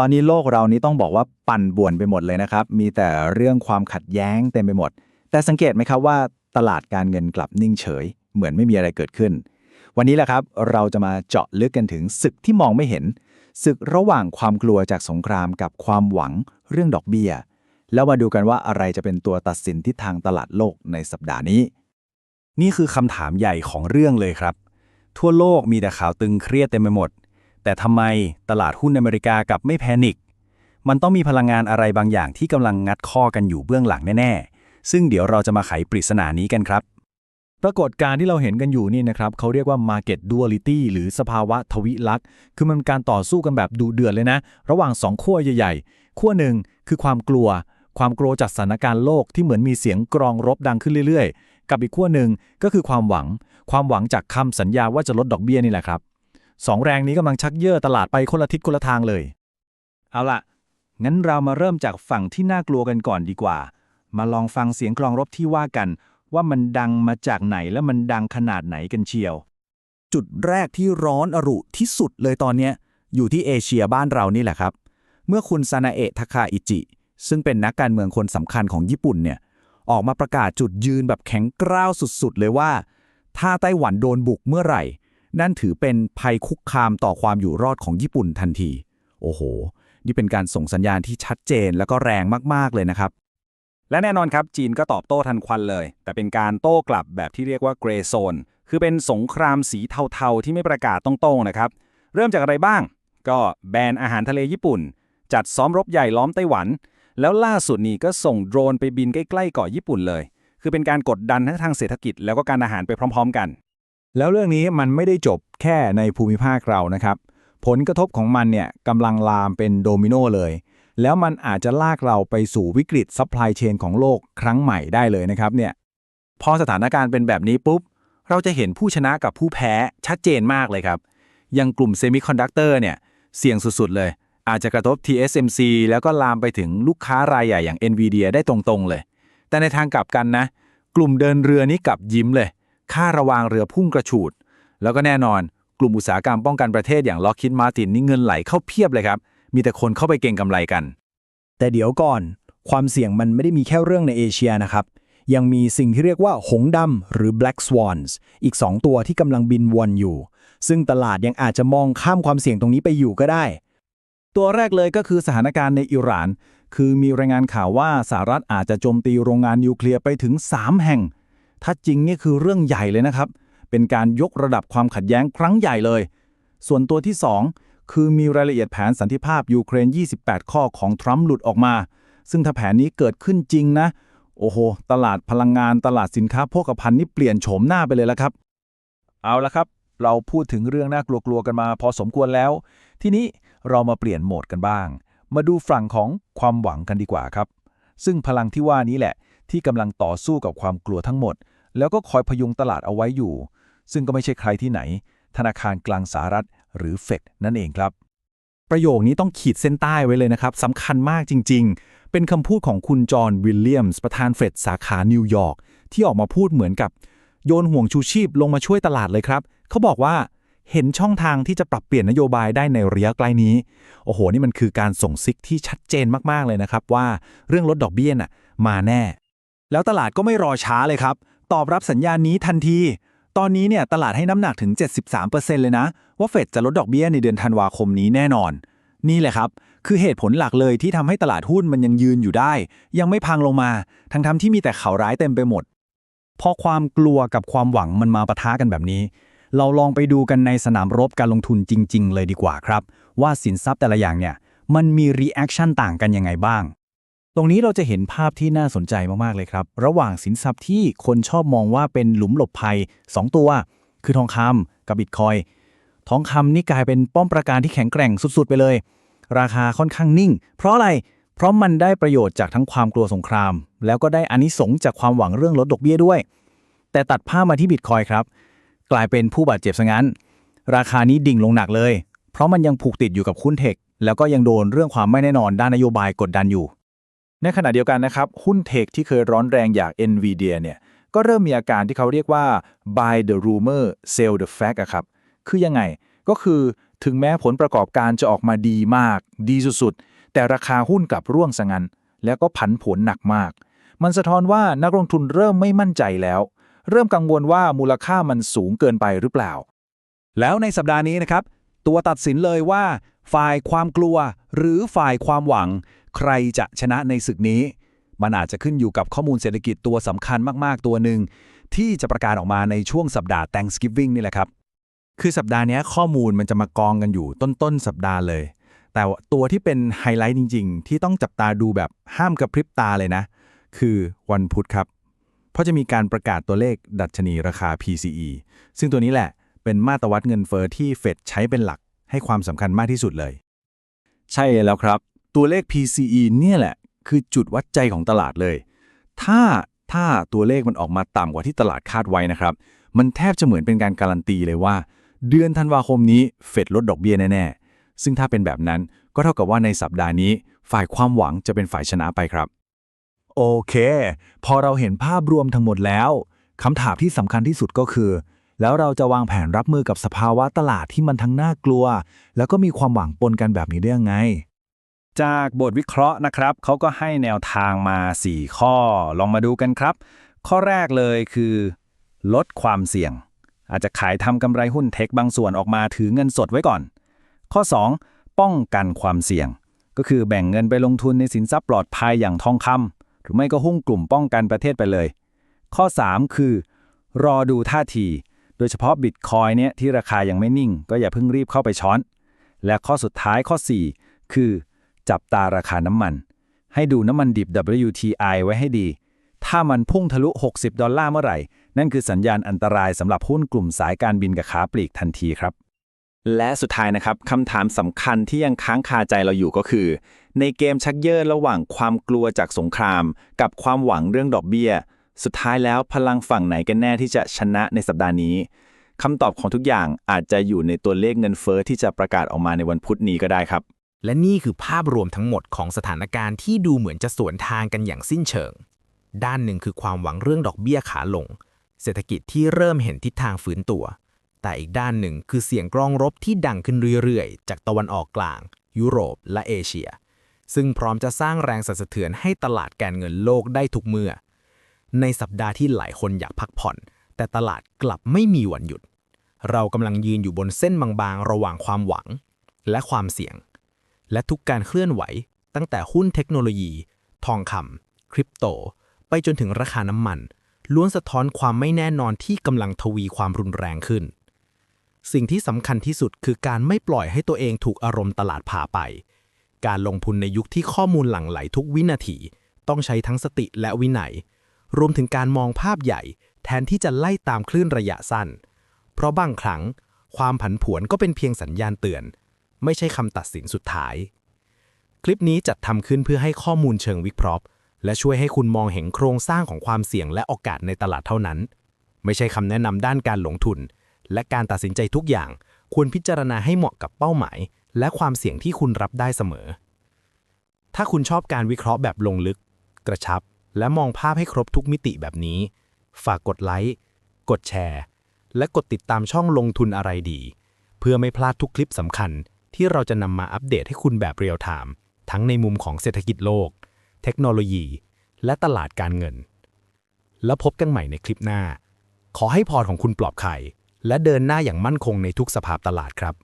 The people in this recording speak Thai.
ตอนนี้โลกเรานี้ต้องบอกว่าปั่นป่วนไปหมดเลยนะครับ มีแต่เรื่องความขัดแย้งเต็มไปหมด แต่สังเกตไหมครับว่าตลาดการเงินกลับนิ่งเฉย เหมือนไม่มีอะไรเกิดขึ้น วันนี้แหละครับเราจะมาเจาะลึกกันถึงศึกที่มองไม่เห็น ศึกระหว่างความกลัวจากสงครามกับความหวังเรื่องดอกเบี้ย แล้วมาดูกันว่าอะไรจะเป็นตัวตัดสินทิศทางตลาดโลกในสัปดาห์นี้ นี่คือคำถามใหญ่ของเรื่องเลยครับ ทั่วโลกมีแต่ข่าวตึงเครียดเต็มไปหมด แต่ทำไมตลาดหุ้นอเมริกากลับไม่แพนิคมันต้องมีพลังงานอะไรบางอย่างที่กำลังงัดข้อกันอยู่เบื้องหลังแน่ ๆ ซึ่งเดี๋ยวเราจะมาไขปริศนานี้กันครับ ปรากฏการที่เราเห็นกันอยู่นี่นะครับเขาเรียกว่า Market Duality หรือสภาวะทวิลักษ์ คือมันเป็นการต่อสู้กันแบบดุเดือดเลยนะ ระหว่างสองขั้วใหญ่ๆ ขั้วหนึ่งคือความกลัว ความกลัวจากสถานการณ์โลกที่เหมือนมีเสียงกรองรบดังขึ้นเรื่อยๆ กับอีกขั้วหนึ่งก็คือความหวัง ความหวังจากคำสัญญาว่าจะลดดอกเบี้ยนี่แหละครับ สองแรงนี้กำลังชักเย่อตลาดไปคนละทิศคนละทางเลย เอาล่ะ งั้นเรามาเริ่มจากฝั่งที่น่ากลัวกันก่อนดีกว่า มาลองฟังเสียงกลองรบที่ว่ากัน ว่ามันดังมาจากไหนและมันดังขนาดไหนกันเชียว จุดแรกที่ร้อนอรุที่สุดเลยตอนเนี้ยอยู่ที่เอเชียบ้านเรานี่แหละครับ เมื่อคุณซานาเอะทาคาอิจิ ซึ่งเป็นนักการเมืองคนสำคัญของญี่ปุ่นเนี่ยออกมาประกาศจุดยืนแบบแข็งกร้าวสุดๆ เลยว่า ถ้าไต้หวันโดนบุกเมื่อไหร่ นั่นถือเป็นภัยคุกคามต่อความอยู่รอดของญี่ปุ่นทันที โอ้โห นี่เป็นการส่งสัญญาณที่ชัดเจนแล้วก็แรงมาก ๆ เลยนะครับ และแน่นอนครับจีนก็ตอบโต้ทันควันเลย แต่เป็นการโต้กลับแบบที่เรียกว่าเกรย์โซน คือเป็นสงครามสีเทาๆ ที่ไม่ประกาศตรงๆนะครับ เริ่มจากอะไรบ้าง ก็แบนอาหารทะเลญี่ปุ่น จัดซ้อมรบใหญ่ล้อมไต้หวัน แล้วล่าสุดนี้ก็ส่งโดรนไปบินใกล้ๆเกาะญี่ปุ่นเลย คือเป็นการกดดันทั้งทางเศรษฐกิจแล้วก็การอาหารไปพร้อม ๆ กัน แล้วเรื่องนี้มันไม่ได้จบแค่ในภูมิภาคเรานะครับ ผลกระทบของมันเนี่ยกำลังลามเป็นโดมิโนเลย แล้วมันอาจจะลากเราไปสู่วิกฤตซัพพลายเชนของโลกครั้งใหม่ได้เลยนะครับเนี่ยพอสถานการณ์เป็นแบบนี้ปุ๊บ เราจะเห็นผู้ชนะกับผู้แพ้ชัดเจนมากเลยครับอย่างกลุ่มเซมิคอนดักเตอร์เนี่ยเสี่ยงสุดๆเลย อาจจะกระทบ TSMC แล้วก็ลามไปถึงลูกค้ารายใหญ่อย่าง NVIDIA ได้ตรงๆเลย แต่ในทางกลับกันนะ กลุ่มเดินเรือนี้กลับยิ้มเลย ค่าระวางเรือพุ่งกระฉูด แล้วก็แน่นอน กลุ่มอุตสาหกรรมป้องกันประเทศอย่าง Lockheed Martin นี่เงินไหลเข้าเพียบเลยครับ มีแต่คนเข้าไปเก็งกำไรกัน แต่เดี๋ยวก่อน ความเสี่ยงมันไม่ได้มีแค่เรื่องในเอเชียนะครับ ยังมีสิ่งที่เรียกว่าหงส์ดำหรือ black swans อีก 2 ตัวที่กำลังบินวนอยู่ ซึ่งตลาดยังอาจจะมองข้ามความเสี่ยงตรงนี้ไปอยู่ก็ได้ ตัวแรกเลยก็คือสถานการณ์ในอิหร่าน คือมีรายงานข่าวว่าสหรัฐอาจจะโจมตีโรงงานนิวเคลียร์ไปถึง 3 แห่ง ถ้าจริงนี่คือเรื่องใหญ่เลยนะครับ เป็นการยกระดับความขัดแย้งครั้งใหญ่เลย ส่วนตัวที่ 2 คือมีรายละเอียดแผนสันติภาพยูเครน 28 ข้อของทรัมป์หลุดออกมา ซึ่งถ้าแผนนี้เกิดขึ้นจริงนะ โอ้โห ตลาดพลังงานตลาดสินค้าโภคภัณฑ์นี่เปลี่ยนโฉมหน้าไปเลยแล้วครับ เอาละครับ เราพูดถึงเรื่องน่ากลัวๆกันมา พอสมควรแล้ว ทีนี้เรามาเปลี่ยนโหมดกันบ้าง มาดูฝั่งของความหวังกันดีกว่าครับ ซึ่งพลังที่ว่านี้แหละ ที่กำลังต่อสู้กับความกลัวทั้งหมด แล้วก็คอยพยุงตลาดเอาไว้อยู่ ซึ่งก็ไม่ใช่ใครที่ไหน ธนาคารกลางสหรัฐ หรือเฟดนั่นเองครับ ประโยคนี้ต้องขีดเส้นใต้ไว้เลยนะครับสำคัญมากจริง ๆ เป็นคำพูดของคุณจอห์นวิลเลียมส์ประธานเฟดสาขานิวยอร์กที่ออกมาพูดเหมือนกับโยนห่วงชูชีพลงมาช่วยตลาดเลยครับ เขาบอกว่าเห็นช่องทางที่จะปรับเปลี่ยนนโยบายได้ในระยะใกล้นี้ โอ้โห นี่มันคือการส่งซิกที่ชัดเจนมาก ๆ เลยนะครับ ว่าเรื่องลดดอกเบี้ยน่ะมาแน่ แล้วตลาดก็ไม่รอช้าเลยครับ ตอบรับสัญญาณนี้ทันที ตอนนี้เนี่ยตลาดให้น้ำหนักถึง 73%เลยนะ ว่าเฟดจะลดดอกเบี้ยในเดือนธันวาคมนี้แน่นอน นี่แหละครับ คือเหตุผลหลักเลยที่ทำให้ตลาดหุ้นมันยังยืนอยู่ได้ ยังไม่พังลงมา ทั้งทที่มีแต่ข่าวร้ายเต็มไปหมด พอความกลัวกับความหวังมันมาปะทะกันแบบนี้ เราลองไปดูกันในสนามรบการลงทุนจริง ๆ เลยดีกว่าครับ ว่าสินทรัพย์แต่ละอย่างเนี่ยมันมีรีแอคชั่นต่างกันยังไงบ้าง ตรงนี้เราจะเห็นภาพที่น่าสนใจมาก ๆ เลยครับ ระหว่างสินทรัพย์ที่คนชอบมองว่าเป็นหลุมหลบภัย 2 ตัว คือทองคำกับบิตคอยทองคำนี่กลายเป็นป้อมประการที่แข็งแกร่งสุด ๆ ไปเลย ราคาค่อนข้างนิ่ง เพราะอะไร เพราะมันได้ประโยชน์จากทั้งความกลัวสงคราม แล้วก็ได้อานิสงส์จากความหวังเรื่องลดดอกเบี้ยด้วย แต่ตัดภาพมาที่บิตคอยครับ กลายเป็นผู้บาดเจ็บซะงั้น ราคานี้ดิ่งลงหนักเลย เพราะมันยังผูกติดอยู่กับคุณเทค แล้วก็ยังโดนเรื่องความไม่แน่นอนด้านนโยบายกดดันอยู่ ในขณะเดียวกันนะครับหุ้นเทคที่เคยร้อนแรงอย่าง NVIDIA เนี่ยก็เริ่มมีอาการที่เขาเรียกว่า buy the rumor sell the fact อะครับ คือยังไง ก็คือถึงแม้ผลประกอบการจะออกมาดีมาก ดีสุดๆ แต่ราคาหุ้นกลับร่วงซะงั้นแล้วก็ผันผวนหนักมาก มันสะท้อนว่านักลงทุนเริ่มไม่มั่นใจแล้ว เริ่มกังวลว่ามูลค่ามันสูงเกินไปหรือเปล่า แล้วในสัปดาห์นี้นะครับ ตัวตัดสินเลยว่า ฝ่ายความกลัว หรือฝ่ายความหวัง ใครจะชนะในศึกนี้ มันอาจจะขึ้นอยู่กับข้อมูลเศรษฐกิจตัวสำคัญมากๆตัวหนึ่ง ที่จะประกาศออกมาในช่วงสัปดาห์ Thanksgiving นี่แหละครับ คือสัปดาห์นี้ข้อมูลมันจะมากองกันอยู่ต้นๆสัปดาห์เลย แต่ว่าตัวที่เป็นไฮไลท์จริง ๆ ที่ต้องจับตาดูแบบห้ามกระพริบตาเลยนะ คือวันพุธครับ เพราะจะมีการประกาศตัวเลขดัชนีราคา PCE ซึ่งตัวนี้แหละเป็นมาตรวัดเงินเฟอ้อที่เฟดใช้เป็นหลักให้ความสำคัญมากที่สุดเลย ใช่แล้วครับ ตัวเลข PCE เนี่ยแหละ คือจุดวัดใจของตลาดเลย ถ้าถ้าตัวเลขมันออกมาต่ำกว่าที่ตลาดคาดไว้นะครับ มันแทบจะเหมือนเป็นการการันตีเลยว่า เดือนธันวาคมนี้เฟดลดดอกเบี้ยแน่ ๆ ซึ่งถ้าเป็นแบบนั้นก็เท่ากับว่าในสัปดาห์นี้ ฝ่ายความหวังจะเป็นฝ่ายชนะไปครับ โอเค พอเราเห็นภาพรวมทั้งหมดแล้วคำถามที่สำคัญที่สุดก็คือ แล้วเราจะวางแผนรับมือกับสภาวะตลาดที่มันทั้งน่ากลัว แล้วก็มีความหวังปนกันแบบนี้ได้ยังไง จากบทวิเคราะห์นะครับเขาก็ให้แนวทางมา 4 ข้อ ลองมาดูกันครับ ข้อแรกเลยคือ ลดความเสี่ยง อาจจะขายทำกำไรหุ้นเทคบางส่วนออกมาถือเงินสดไว้ก่อน ข้อ 2 ป้องกันความเสี่ยง ก็คือแบ่งเงินไปลงทุนในสินทรัพย์ปลอดภัยอย่างทองคำหรือไม่ก็หุ้นกลุ่มป้องกันประเทศไปเลย ข้อ 3 คือ รอดูท่าที โดยเฉพาะบิตคอยเนี่ยที่ราคายังไม่นิ่ง ก็อย่าเพิ่งรีบเข้าไปช้อน และข้อสุดท้ายข้อ 4 คือ จับตาราคาน้ำมัน ให้ดูน้ำมันดิบ WTI ไว้ให้ดี ถ้ามันพุ่งทะลุ 60 ดอลลาร์เมื่อไหร่ นั่นคือสัญญาณอันตรายสำหรับหุ้นกลุ่มสายการบินกับค้าปลีกทันทีครับ และสุดท้ายนะครับคำถามสำคัญที่ยังค้างคาใจเราอยู่ก็คือ ในเกมชักเย่อระหว่างความกลัวจากสงคราม กับความหวังเรื่องดอกเบี้ย สุดท้ายแล้วพลังฝั่งไหนกันแน่ที่จะชนะในสัปดาห์นี้คำตอบของทุกอย่างอาจจะอยู่ในตัวเลขเงินเฟอ้อที่จะประกาศออกมาในวันพุธนี้ก็ได้ครับ และนี่คือภาพรวมทั้งหมดของสถานการณ์ที่ดูเหมือนจะสวนทางกันอย่างสิ้นเชิง ด้านหนึ่งคือความหวังเรื่องดอกเบี้ยขาลง เศรษฐกิจที่เริ่มเห็นทิศทางฟื้นตัว แต่อีกด้านหนึ่งคือเสียงกรองรบที่ดังขึ้นเรื่อยๆ จากตะวันออกกลาง ยุโรปและเอเชีย ซึ่งพร้อมจะสร้างแรงสั่นสะเทือนให้ตลาดการเงินโลกได้ทุกเมื่อ ในสัปดาห์ที่หลายคนอยากพักผ่อน แต่ตลาดกลับไม่มีวันหยุด เรากำลังยืนอยู่บนเส้นบางๆ ระหว่างความหวัง และความเสี่ยง และทุกการเคลื่อนไหว ตั้งแต่หุ้นเทคโนโลยี ทองคำคริปโต ไปจนถึงราคาน้ำมัน ล้วนสะท้อนความไม่แน่นอนที่กำลังทวีความรุนแรงขึ้น สิ่งที่สำคัญที่สุดคือการไม่ปล่อยให้ตัวเองถูกอารมณ์ตลาดพาไป การลงทุนในยุคที่ข้อมูลหลั่งไหลทุกวินาที ต้องใช้ทั้งสติและวินัย รวมถึงการมองภาพใหญ่ แทนที่จะไล่ตามคลื่นระยะสั้น เพราะบางครั้ง ความผันผวนก็เป็นเพียงสัญญาณเตือน ไม่ใช่คำตัดสินสุดท้าย คลิปนี้จัดทำขึ้นเพื่อให้ข้อมูลเชิงวิเคราะห์ และช่วยให้คุณมองเห็นโครงสร้างของความเสี่ยงและโอกาสในตลาดเท่านั้น ไม่ใช่คำแนะนำด้านการลงทุน และการตัดสินใจทุกอย่าง ควรพิจารณาให้เหมาะกับเป้าหมาย และความเสี่ยงที่คุณรับได้เสมอ ถ้าคุณชอบการวิเคราะห์แบบลงลึก กระชับ และมองภาพให้ครบทุกมิติแบบนี้ ฝากกดไลค์กดแชร์ และกดติดตามช่องลงทุนอะไรดี เพื่อไม่พลาดทุกคลิปสำคัญ ที่เราจะนำมาอัปเดตให้คุณแบบเรียลไทม์ทั้งในมุมของเศรษฐกิจโลก เทคโนโลยี และตลาดการเงิน แล้วพบกันใหม่ในคลิปหน้า ขอให้พอร์ตของคุณปลอบไข่ และเดินหน้าอย่างมั่นคงในทุกสภาพตลาดครับ